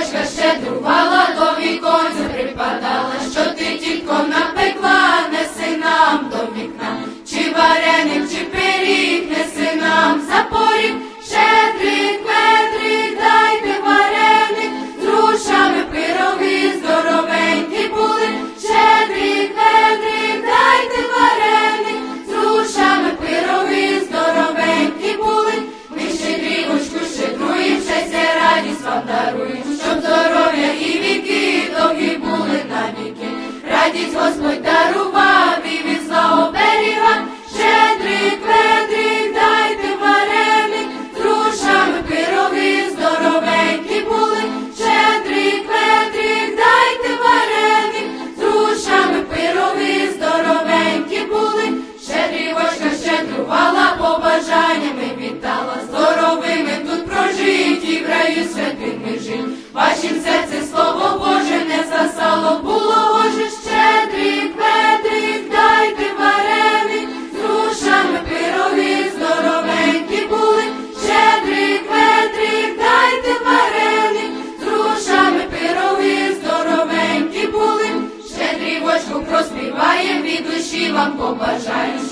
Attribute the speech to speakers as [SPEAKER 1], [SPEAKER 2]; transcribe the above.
[SPEAKER 1] щедрівочка щедрувала, до віконця припадала, що ти тільки напекла, неси нам до вікна, чи вареник, чи пиріг, неси нам за поріг, щедрик, медрик, дайте вареник, з грушами пироги здоровенькі були, щедрик, медрик, дайте вареник, з грушами пироги здоровенькі були, ми ще щедрівочку щедруєм, щастя, радість вам даруєм, Радість Господь дарував і від зла оберігав, щедрик, ведрик, дайте вареник, з грушами пироги здоровенькі були, щедрик, ведрик, дайте вареник, з грушами пироги здоровенькі були, щедрівочка щедрувала, побажаннями. Вітала, здоровими. Тут прожить і в раю святими. Жить. Вашім серце слово Всі вам побажаю.